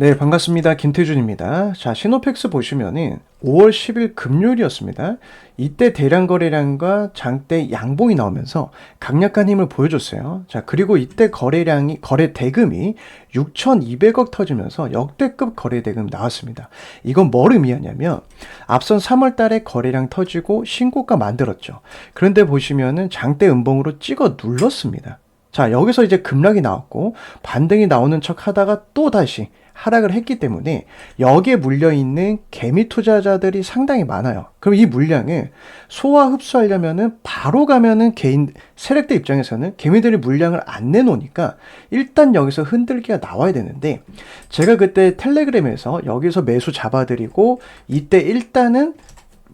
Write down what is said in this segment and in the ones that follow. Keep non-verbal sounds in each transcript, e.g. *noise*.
네, 반갑습니다. 김태준입니다. 자, 시노팩스 보시면은 5월 10일 금요일이었습니다. 이때 대량 거래량과 장대 양봉이 나오면서 강력한 힘을 보여줬어요. 자, 그리고 이때 거래량이, 거래 대금이 6,200억 터지면서 역대급 거래 대금 나왔습니다. 이건 뭘 의미하냐면 앞선 3월 달에 거래량 터지고 신고가 만들었죠. 그런데 보시면은 장대 음봉으로 찍어 눌렀습니다. 자, 여기서 이제 급락이 나왔고 반등이 나오는 척 하다가 또 다시 하락을 했기 때문에 여기에 물려 있는 개미 투자자들이 상당히 많아요. 그럼 이 물량을 소화 흡수하려면은 바로 가면은 개인 세력들 입장에서는 개미들이 물량을 안 내놓으니까 일단 여기서 흔들기가 나와야 되는데 제가 그때 텔레그램에서 여기서 매수 잡아드리고 이때 일단은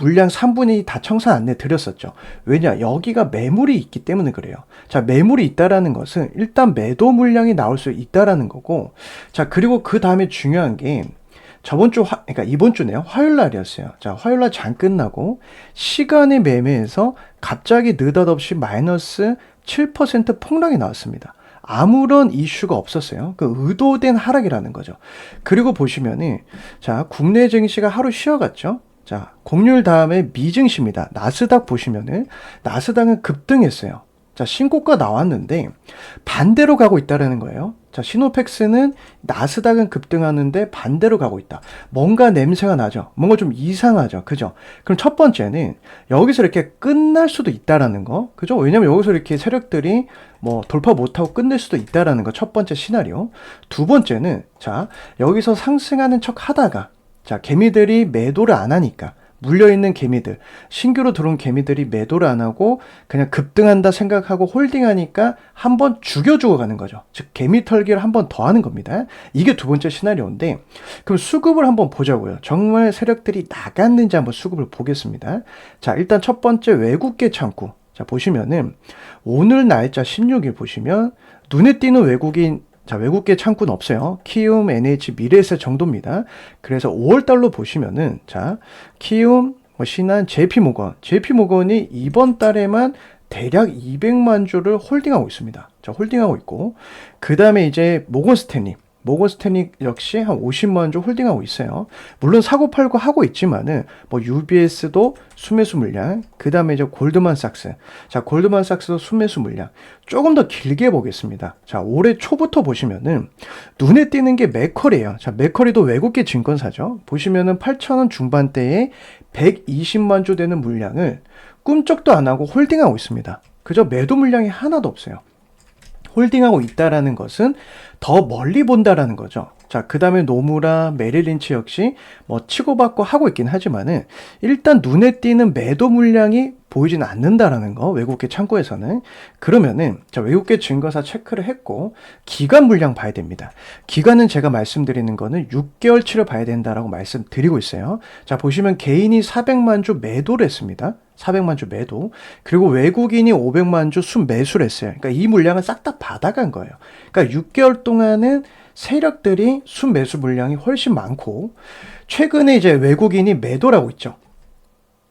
물량 3분의 2 다 청산 안내 드렸었죠. 왜냐? 여기가 매물이 있기 때문에 그래요. 자, 매물이 있다라는 것은 일단 매도 물량이 나올 수 있다라는 거고, 자, 그리고 그 다음에 중요한 게, 저번 주, 화, 그러니까 이번 주네요. 화요일 날이었어요. 자, 화요일 날 장 끝나고, 시간의 매매에서 갑자기 느닷없이 마이너스 7% 폭락이 나왔습니다. 아무런 이슈가 없었어요. 그 의도된 하락이라는 거죠. 그리고 보시면은, 자, 국내 증시가 하루 쉬어갔죠. 자, 공률 다음에 미증시입니다. 나스닥 보시면은 나스닥은 급등했어요. 자, 신고가 나왔는데 반대로 가고 있다라는 거예요. 자, 시노팩스는 나스닥은 급등하는데 반대로 가고 있다. 뭔가 냄새가 나죠. 뭔가 좀 이상하죠. 그죠? 그럼 첫 번째는 여기서 이렇게 끝날 수도 있다라는 거. 그죠? 왜냐면 여기서 이렇게 세력들이 뭐 돌파 못하고 끝낼 수도 있다라는 거. 첫 번째 시나리오. 두 번째는 자, 여기서 상승하는 척 하다가 자, 개미들이 매도를 안 하니까 물려있는 개미들, 신규로 들어온 개미들이 매도를 안 하고 그냥 급등한다 생각하고 홀딩하니까 한 번 죽여주고 가는 거죠. 즉, 개미 털기를 한 번 더 하는 겁니다. 이게 두 번째 시나리오인데, 그럼 수급을 한번 보자고요. 정말 세력들이 나갔는지 한번 수급을 보겠습니다. 자, 일단 첫 번째 외국계 창구. 자, 보시면은 오늘 날짜 16일 보시면 눈에 띄는 외국인 자, 외국계 창구는 없어요. 키움, NH, 미래에셋 정도입니다. 그래서 5월 달로 보시면은, 자, 키움, 뭐 신한, JP모건. JP모건이 이번 달에만 대략 200만 주를 홀딩하고 있습니다. 자, 홀딩하고 있고, 그 다음에 이제 모건 스탠리. 모건 스탠리 역시 한 50만 주 홀딩하고 있어요. 물론 사고 팔고 하고 있지만은 뭐 UBS도 수매수 물량, 그 다음에 이제 골드만삭스. 자, 골드만삭스도 수매수 물량. 조금 더 길게 보겠습니다. 자, 올해 초부터 보시면은 눈에 띄는 게 맥커리예요. 자, 맥커리도 외국계 증권사죠. 보시면은 8,000원 중반대에 120만 주 되는 물량을 꿈쩍도 안 하고 홀딩하고 있습니다. 그저 매도 물량이 하나도 없어요. 홀딩하고 있다라는 것은 더 멀리 본다라는 거죠. 자, 그 다음에 노무라, 메릴린치 역시 뭐 치고받고 하고 있긴 하지만은 일단 눈에 띄는 매도 물량이 보이지는 않는다라는 거, 외국계 창고에서는. 그러면은, 자, 외국계 증거사 체크를 했고, 기간 물량 봐야 됩니다. 기간은 제가 말씀드리는 거는 6개월치를 봐야 된다라고 말씀드리고 있어요. 자, 보시면 개인이 400만 주 매도를 했습니다. 400만 주 매도. 그리고 외국인이 500만 주 순매수를 했어요. 그러니까 이 물량을 싹다 받아간 거예요. 그러니까 6개월 동안은 세력들이 순매수 물량이 훨씬 많고, 최근에 이제 외국인이 매도라고 있죠.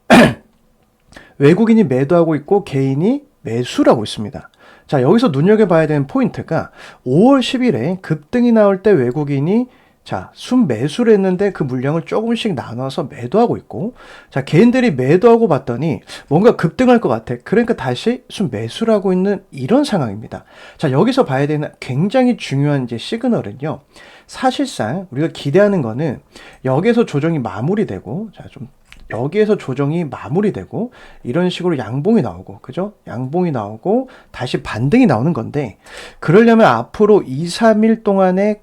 *clears throat* 외국인이 매도하고 있고, 개인이 매수라고 있습니다. 자, 여기서 눈여겨봐야 되는 포인트가 5월 10일에 급등이 나올 때 외국인이 자, 순 매수를 했는데 그 물량을 조금씩 나눠서 매도하고 있고, 자, 개인들이 매도하고 봤더니 뭔가 급등할 것 같아. 그러니까 다시 순 매수를 하고 있는 이런 상황입니다. 자, 여기서 봐야 되는 굉장히 중요한 이제 시그널은요. 사실상 우리가 기대하는 거는 여기에서 조정이 마무리되고, 자, 좀 여기에서 조정이 마무리되고 이런 식으로 양봉이 나오고 그죠? 양봉이 나오고 다시 반등이 나오는 건데 그러려면 앞으로 2, 3일 동안에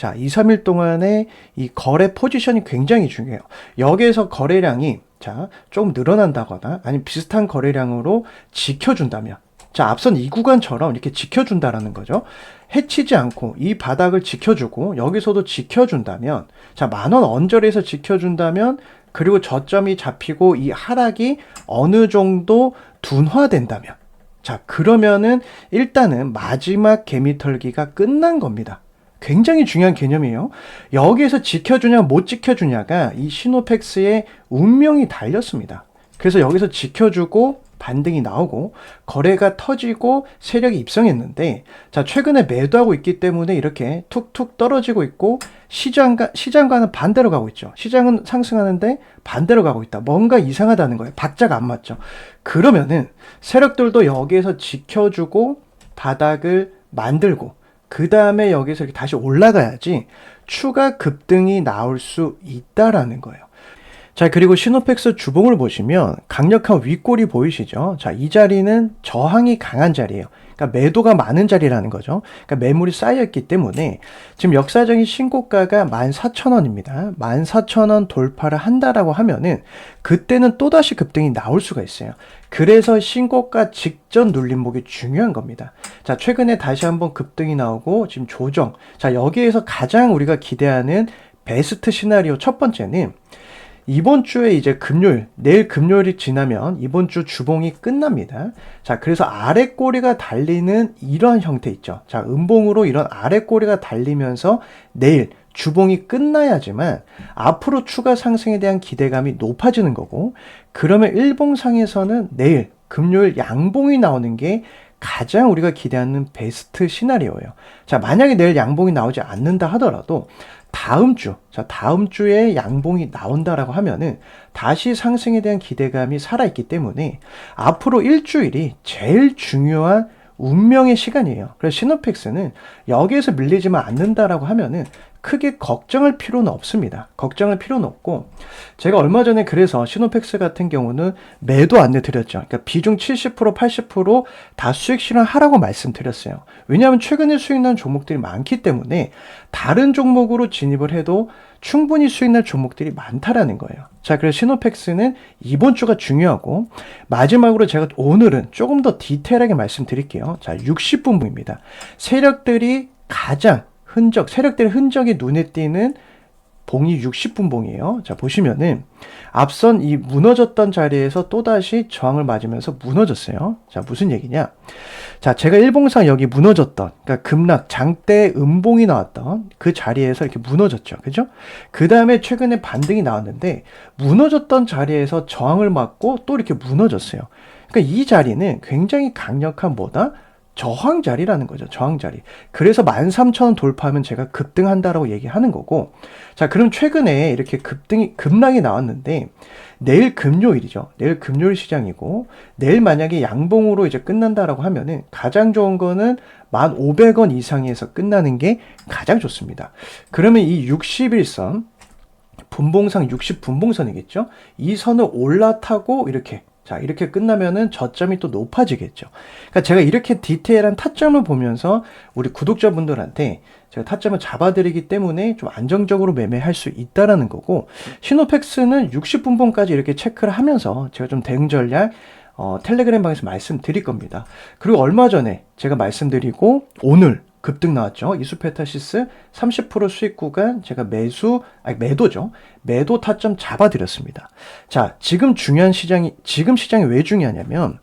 자, 2, 3일 동안에 이 거래 포지션이 굉장히 중요해요. 여기에서 거래량이 자, 조금 늘어난다거나 아니면 비슷한 거래량으로 지켜준다면 자, 앞선 이 구간처럼 이렇게 지켜준다라는 거죠. 해치지 않고 이 바닥을 지켜주고 여기서도 지켜준다면 자, 만원 언저리에서 지켜준다면 그리고 저점이 잡히고 이 하락이 어느 정도 둔화된다면 자, 그러면은 일단은 마지막 개미털기가 끝난 겁니다. 굉장히 중요한 개념이에요. 여기에서 지켜주냐 못 지켜주냐가 이 시노팩스의 운명이 달렸습니다. 그래서 여기서 지켜주고 반등이 나오고 거래가 터지고 세력이 입성했는데 자 최근에 매도하고 있기 때문에 이렇게 툭툭 떨어지고 있고 시장과 시장과는 반대로 가고 있죠. 시장은 상승하는데 반대로 가고 있다. 뭔가 이상하다는 거예요. 박자가 안 맞죠. 그러면은 세력들도 여기에서 지켜주고 바닥을 만들고 그 다음에 여기서 이렇게 다시 올라가야지 추가 급등이 나올 수 있다라는 거예요. 자, 그리고 시노펙스 주봉을 보시면 강력한 윗골이 보이시죠? 자, 이 자리는 저항이 강한 자리예요. 그러니까 매도가 많은 자리라는 거죠. 그러니까 매물이 쌓여있기 때문에 지금 역사적인 신고가가 14,000원입니다. 14,000원 돌파를 한다라고 하면은 그때는 또다시 급등이 나올 수가 있어요. 그래서 신고가 직전 눌림목이 중요한 겁니다. 자, 최근에 다시 한번 급등이 나오고 지금 조정. 자, 여기에서 가장 우리가 기대하는 베스트 시나리오 첫 번째는 이번 주에 이제 금요일, 내일 금요일이 지나면 이번 주 주봉이 끝납니다. 자, 그래서 아래 꼬리가 달리는 이런 형태 있죠. 자, 음봉으로 이런 아래 꼬리가 달리면서 내일 주봉이 끝나야지만 앞으로 추가 상승에 대한 기대감이 높아지는 거고, 그러면 일봉상에서는 내일 금요일 양봉이 나오는 게 가장 우리가 기대하는 베스트 시나리오예요. 자, 만약에 내일 양봉이 나오지 않는다 하더라도 다음 주, 자, 다음 주에 양봉이 나온다라고 하면은 다시 상승에 대한 기대감이 살아있기 때문에 앞으로 일주일이 제일 중요한 운명의 시간이에요. 그래서 시노펙스는 여기에서 밀리지만 않는다라고 하면은 크게 걱정할 필요는 없습니다. 걱정할 필요는 없고 제가 얼마 전에 그래서 시노펙스 같은 경우는 매도 안내 드렸죠. 그러니까 비중 70% 80%다 수익 실현하라고 말씀드렸어요. 왜냐하면 최근에 수익 난 종목들이 많기 때문에 다른 종목으로 진입을 해도 충분히 수익 날 종목들이 많다라는 거예요. 자, 그래서 시노펙스는 이번 주가 중요하고 마지막으로 제가 오늘은 조금 더 디테일하게 말씀드릴게요. 자, 60분부입니다. 세력들이 가장 흔적, 세력들의 흔적이 눈에 띄는 봉이 60분 봉이에요. 자, 보시면은 앞선 이 무너졌던 자리에서 또다시 저항을 맞으면서 무너졌어요. 자, 무슨 얘기냐? 자, 제가 일봉상 여기 무너졌던, 그러니까 급락, 장대 음봉이 나왔던 그 자리에서 이렇게 무너졌죠. 그죠? 그 다음에 최근에 반등이 나왔는데 무너졌던 자리에서 저항을 맞고 또 이렇게 무너졌어요. 그러니까 이 자리는 굉장히 강력한 뭐다? 저항 자리라는 거죠. 저항 자리. 그래서 13,000원 돌파하면 제가 급등한다라고 얘기하는 거고. 자, 그럼 최근에 이렇게 급등이 급락이 나왔는데 내일 금요일이죠. 내일 금요일 시장이고 내일 만약에 양봉으로 이제 끝난다라고 하면은 가장 좋은 거는 1,500원 이상에서 끝나는 게 가장 좋습니다. 그러면 이 61선 분봉상 60 분봉선이겠죠. 이 선을 올라타고 이렇게 자, 이렇게 끝나면은 저점이 또 높아지겠죠. 그러니까 제가 이렇게 디테일한 타점을 보면서 우리 구독자분들한테 제가 타점을 잡아드리기 때문에 좀 안정적으로 매매할 수 있다라는 거고, 시노팩스는 60분봉까지 이렇게 체크를 하면서 제가 좀 대응 전략 어, 텔레그램 방에서 말씀드릴 겁니다. 그리고 얼마 전에 제가 말씀드리고 오늘 급등 나왔죠. 이수페타시스 30% 수익 구간 제가 매수 아니 매도죠. 매도 타점 잡아드렸습니다. 자, 지금 중요한 시장이 지금 시장이 왜 중요하냐면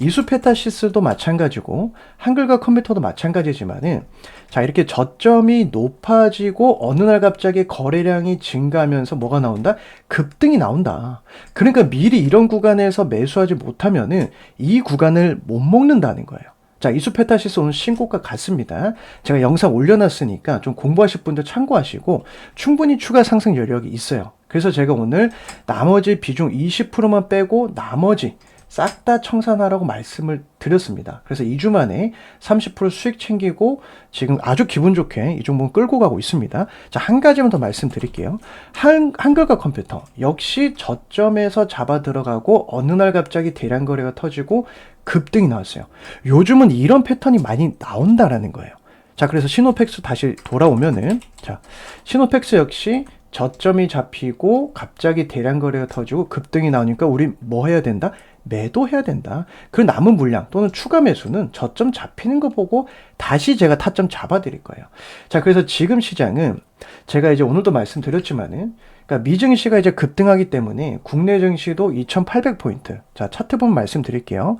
이수페타시스도 마찬가지고 한글과 컴퓨터도 마찬가지지만은 자 이렇게 저점이 높아지고 어느 날 갑자기 거래량이 증가하면서 뭐가 나온다 급등이 나온다 그러니까 미리 이런 구간에서 매수하지 못하면은 이 구간을 못 먹는다는 거예요 자, 이수페타시스 오늘 신고가 같습니다. 제가 영상 올려놨으니까 좀 공부하실 분들 참고하시고 충분히 추가 상승 여력이 있어요. 그래서 제가 오늘 나머지 비중 20%만 빼고 나머지 싹 다 청산하라고 말씀을 드렸습니다. 그래서 2주 만에 30% 수익 챙기고 지금 아주 기분 좋게 이 종목은 끌고 가고 있습니다. 자, 한 가지만 더 말씀드릴게요. 한, 한글과 컴퓨터. 역시 저점에서 잡아 들어가고 어느 날 갑자기 대량 거래가 터지고 급등이 나왔어요. 요즘은 이런 패턴이 많이 나온다라는 거예요. 자, 그래서 시노펙스 다시 돌아오면은, 자, 시노펙스 역시 저점이 잡히고 갑자기 대량 거래가 터지고 급등이 나오니까 우리 뭐 해야 된다? 매도해야 된다. 그 남은 물량 또는 추가 매수는 저점 잡히는 거 보고 다시 제가 타점 잡아 드릴 거예요. 자, 그래서 지금 시장은 제가 이제 오늘도 말씀드렸지만은 그러니까 미증시가 이제 급등하기 때문에 국내 증시도 2,800포인트. 자, 차트 보면 말씀드릴게요.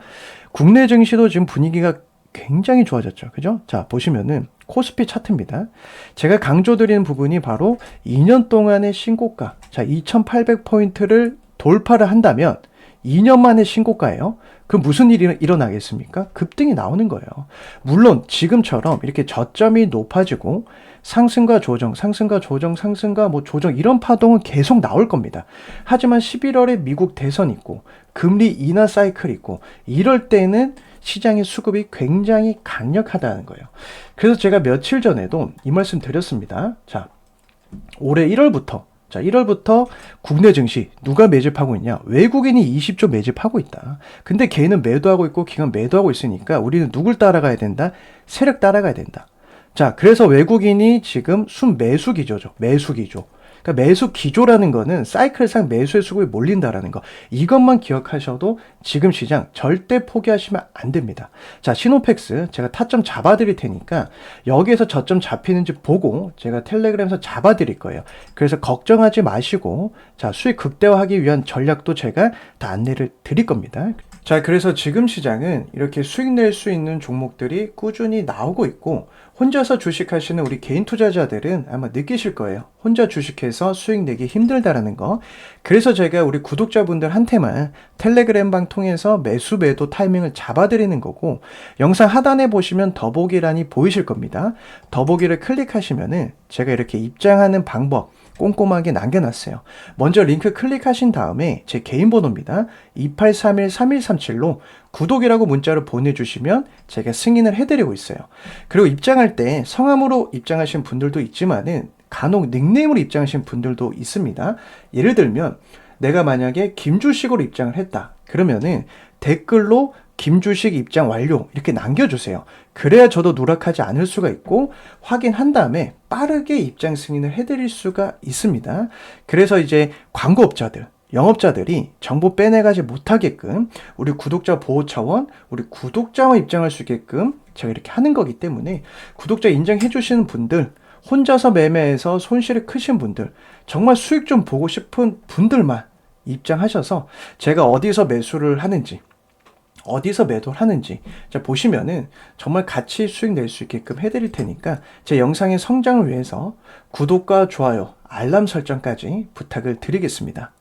국내 증시도 지금 분위기가 굉장히 좋아졌죠. 그죠? 자, 보시면은 코스피 차트입니다. 제가 강조드리는 부분이 바로 2년 동안의 신고가. 자, 2,800포인트를 돌파를 한다면 2년 만에 신고가예요. 그 무슨 일이 일어나겠습니까? 급등이 나오는 거예요. 물론 지금처럼 이렇게 저점이 높아지고 상승과 조정, 상승과 조정, 상승과 뭐 조정 이런 파동은 계속 나올 겁니다. 하지만 11월에 미국 대선 있고 금리 인하 사이클 있고 이럴 때는 시장의 수급이 굉장히 강력하다는 거예요. 그래서 제가 며칠 전에도 이 말씀 드렸습니다. 자, 올해 1월부터 자, 1월부터 국내 증시 누가 매집하고 있냐? 외국인이 20조 매집하고 있다. 근데 걔는 매도하고 있고 기관 매도하고 있으니까 우리는 누굴 따라가야 된다? 세력 따라가야 된다. 자, 그래서 외국인이 지금 순 매수 기조죠. 매수 기조. 그러니까 매수 기조라는 거는 사이클상 매수의 수급이 몰린다라는 거. 이것만 기억하셔도 지금 시장 절대 포기하시면 안 됩니다. 자, 시노팩스 제가 타점 잡아 드릴 테니까 여기에서 저점 잡히는지 보고 제가 텔레그램에서 잡아 드릴 거예요. 그래서 걱정하지 마시고 자, 수익 극대화하기 위한 전략도 제가 다 안내를 드릴 겁니다. 자, 그래서 지금 시장은 이렇게 수익 낼 수 있는 종목들이 꾸준히 나오고 있고 혼자서 주식하시는 우리 개인 투자자들은 아마 느끼실 거예요. 혼자 주식해서 수익 내기 힘들다라는 거. 그래서 제가 우리 구독자분들한테만 텔레그램 방 통해서 매수 매도 타이밍을 잡아드리는 거고 영상 하단에 보시면 더보기란이 보이실 겁니다. 더보기를 클릭하시면은 제가 이렇게 입장하는 방법 꼼꼼하게 남겨놨어요. 먼저 링크 클릭하신 다음에 제 개인 번호입니다. 2831-3137로 구독이라고 문자로 보내주시면 제가 승인을 해드리고 있어요. 그리고 입장할 때 성함으로 입장하신 분들도 있지만은 간혹 닉네임으로 입장하신 분들도 있습니다. 예를 들면 내가 만약에 김주식으로 입장을 했다. 그러면은 댓글로 김주식 입장 완료 이렇게 남겨주세요. 그래야 저도 누락하지 않을 수가 있고 확인한 다음에 빠르게 입장 승인을 해드릴 수가 있습니다. 그래서 이제 광고업자들 영업자들이 정보 빼내가지 못하게끔 우리 구독자 보호 차원 우리 구독자만 입장할 수 있게끔 제가 이렇게 하는 거기 때문에 구독자 인정해 주시는 분들 혼자서 매매해서 손실이 크신 분들 정말 수익 좀 보고 싶은 분들만 입장하셔서 제가 어디서 매수를 하는지 어디서 매도를 하는지 자 보시면은 정말 같이 수익 낼 수 있게끔 해드릴 테니까 제 영상의 성장을 위해서 구독과 좋아요 알람 설정까지 부탁을 드리겠습니다.